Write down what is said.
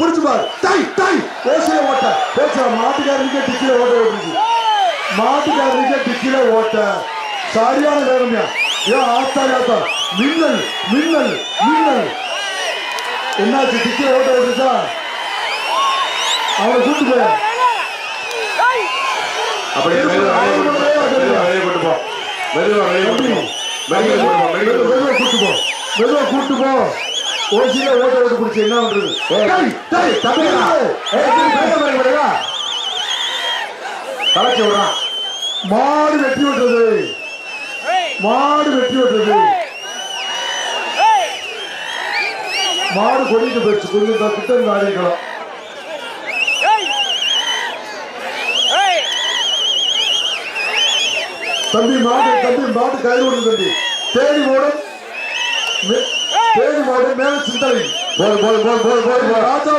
புடிச்சு பாரு. தை தை. ஓசில ஓட்ட. ஓசில மாட்டுக்காரனுக்கே டிக்கில ஓட்ட ஓட்டுச்சு மாட்டுக்காரனுக்கே டிக்கில ஓட்ட. சரியான நேரம்யா. ஏன் ஆத்தாடி ஆத்தா மின்னல் மின்னல் மின்னல். என்னாச்சு? டிக்கில ஓட்ட ஓட்டுச்சா அவனை கூட்டு போய் அப்படியே மெதுவா வெளியே கொண்டு போ மெதுவா வெளியே கொண்டு போ. மெதுவா வெளியே கொண்டு போ. வெளியே கொண்டு போ. மெதுவா கூட்டு போ. மெதுவா கூட்டு போ. ஓசில ஓட்ட ஓட்டு பிடிச்சி என்ன பண்றது. கலச்சி விடுறான் மாடு வெட்டி விட்டுறது மாடு வெட்டி விட்டுறது மாடு கொடிட்டு போயிடுச்சு. கொஞ்சம் கிட்ட இருந்து ஆடிக்கலாம் தம்பி மாடு தம்பி மாடு கயிறு விடுது தம்பி. தேடி மாடு மே- தேடி மாடு